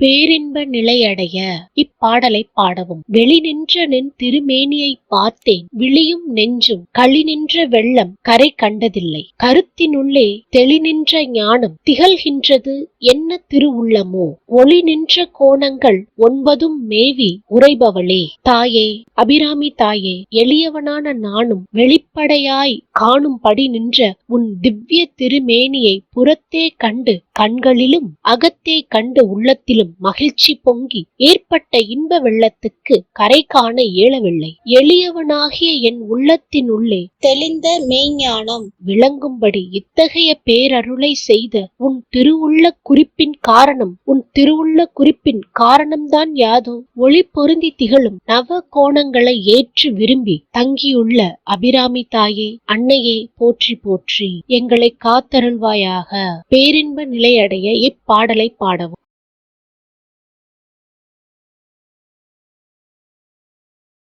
பேரின்ப நிலையடைய இப்பாடலை பாடவும். வெளி நின்ற நின் திருமேனியை பார்த்தேன். விழியும் நெஞ்சும் களி நின்ற வெள்ளம் கரை கண்டதில்லை. கருத்தினுள்ளே தெளி நின்ற ஞானம் திகழ்கின்றது என்ன திருவுள்ளமோ? ஒளி நின்ற கோணங்கள் ஒன்பதும் மேவி உரைபவளே தாயே அபிராமி தாயே எளியவனான நானும் வெளிப்படையாய் காணும்படி நின்ற உன் திவ்ய திருமேனியை புறத்தே கண்டு கண்களிலும் அகத்தே கண்டு உள்ளத்திலும் மகிழ்ச்சி பொங்கி ஏற்பட்ட இன்ப வெள்ளத்துக்கு கரை காண இயலவில்லை. எளியவனாகிய என் உள்ளத்தின் உள்ளே தெளிந்த மெய்ஞானம் விளங்கும்படி இத்தகைய பேரருளை செய்த உன் திருவுள்ள குறிப்பின் காரணம் உன் திருவுள்ள குறிப்பின் காரணம்தான் யாதோ? ஒளி பொருந்தி திகழும் நவ கோணங்களை ஏற்று விரும்பி தங்கியுள்ள அபிராமி தாயே அன்னையே போற்றி போற்றி எங்களை காத்தருள்வாயாக. பேரின்ப நிலையடைய இப்பாடலை பாடவும்.